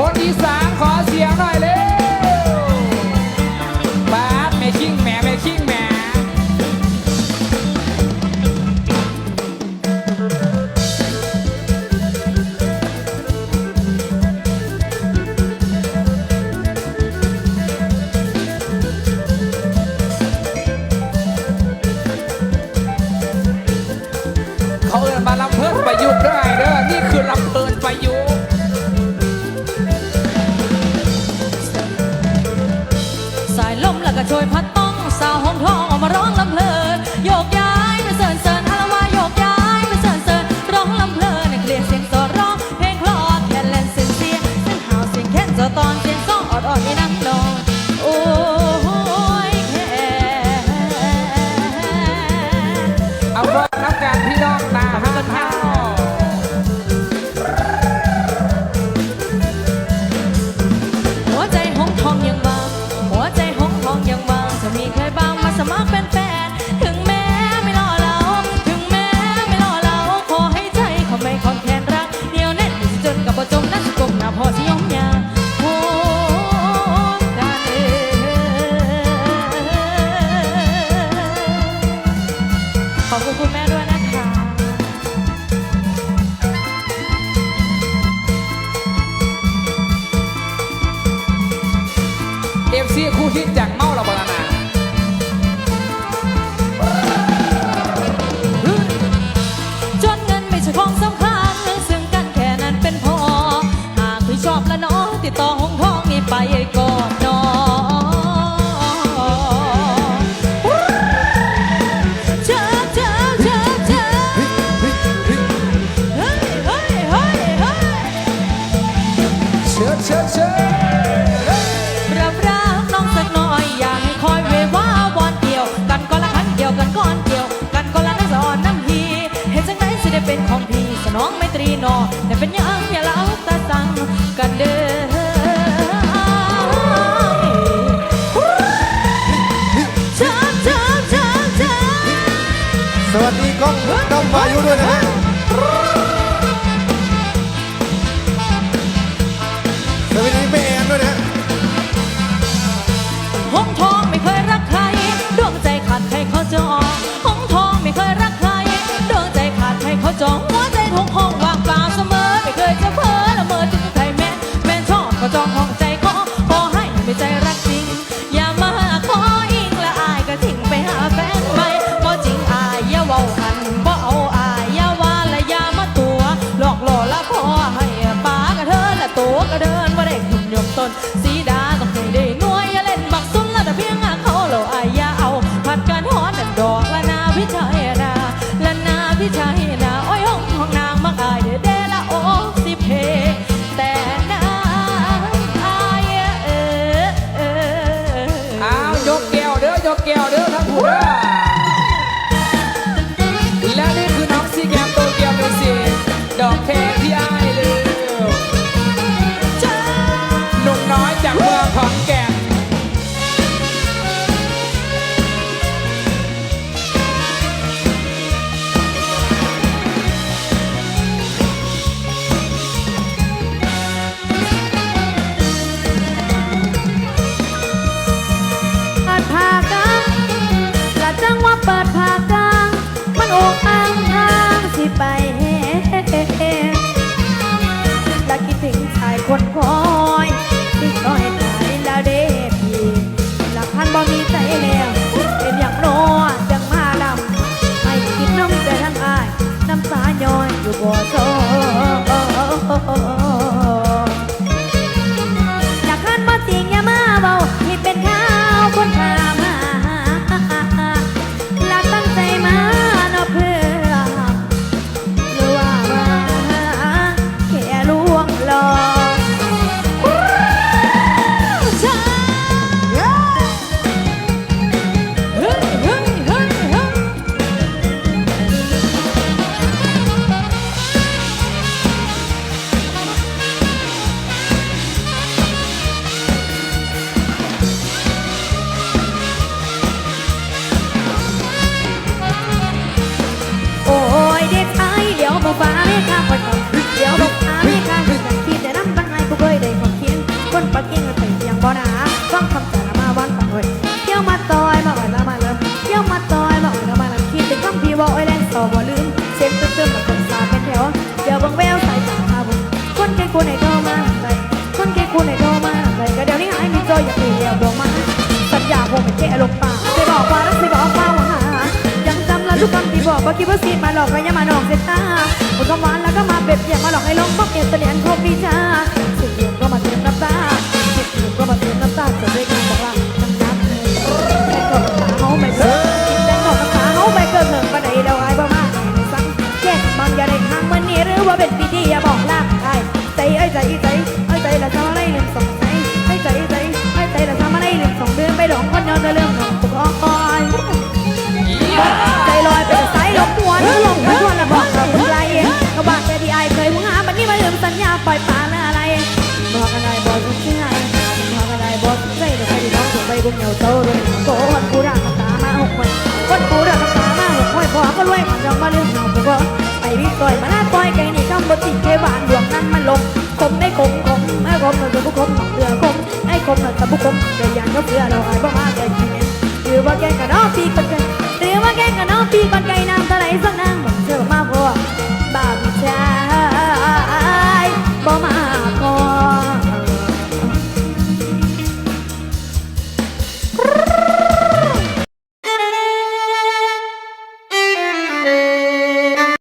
คนที่สามขอเสียงหน่อยเร็วบาสแม่คิงแม่แม่คิงแม่เขาเอินมาล kick that motor. เป็นของพี่สนองไมตรีนอแต่เป็นยังอย่าเล่าตาสังกันเด้อสวัสดีกล้องน้องมาอยู่ด้วยนะฮะ จบเกี่ยวเด้อทั้งผู้เด 我 บ่นะฟังคำสารมาวันปังเฮ้ยเที่ยวมาต่อยมาอ่อยมามาเริ่มเที่ยวมาต่อยมาอ่อยมามาเริ่มคิดถึงคำพี่บ่อ้อยแล้วต่อบ่ลืมเสียงตื้มมาคนสาเป็นแถวเดี๋ยวบังแววใส่ยตาพาบุญคนเก่คนไหนโทรมาใส่คนเก่คนไหนโทรมาใส่ก็เดี๋ยวนี้ไอ้มีจอยอยากเดียวดวงมาสัญญาคงเป็นแค่ลงปากไปบอกว่ารักสิบอกว่าหวายังจำล้วทุกคำที่บอกว่าคิดว่าสิมาหลอกระยะมาหนองเสียตาคนคำหวานแล้วก็มาเบ็ดเบียดมาหลอกให้ลงพวอเก็นเสนียนพวกพี่จ้า ใจไอ้ใจไอ้ใจละทำอะไรลืมสงสัยไอ้ใจใจไอ้ใจละทำอะไรลืมสองเดือนไปหลงคนย้อนจะเรื่องของปกอ่อนใจลอยไปกับสายลมหวนลมทวนละบอกเราเป็นไรก็บอกแค่ที่ไอเคยมุ่งหาบัดนี้มาลืมสัญญาปล่อยปลาและอะไรบอกอะไรบอกสุดที่ไหนบอกอะไรบอกสุดใจแต่ใครที่น้องถูกไปกุ้งเหนียวโตเลยโกนกูรักตามาหกวันคนกูรักตามาหกวันพอก็รวยมันยองมาลืมเงากูก็ไปวิกอยมาหน้าต้อยไก่นี่คำบทติเทวานดวงนั้นมันลง คมเราจะบุกคมเดียวยานก็เพื่อเราหายบ้ามาแกกินหรือว่าแกงกับน้องปีกั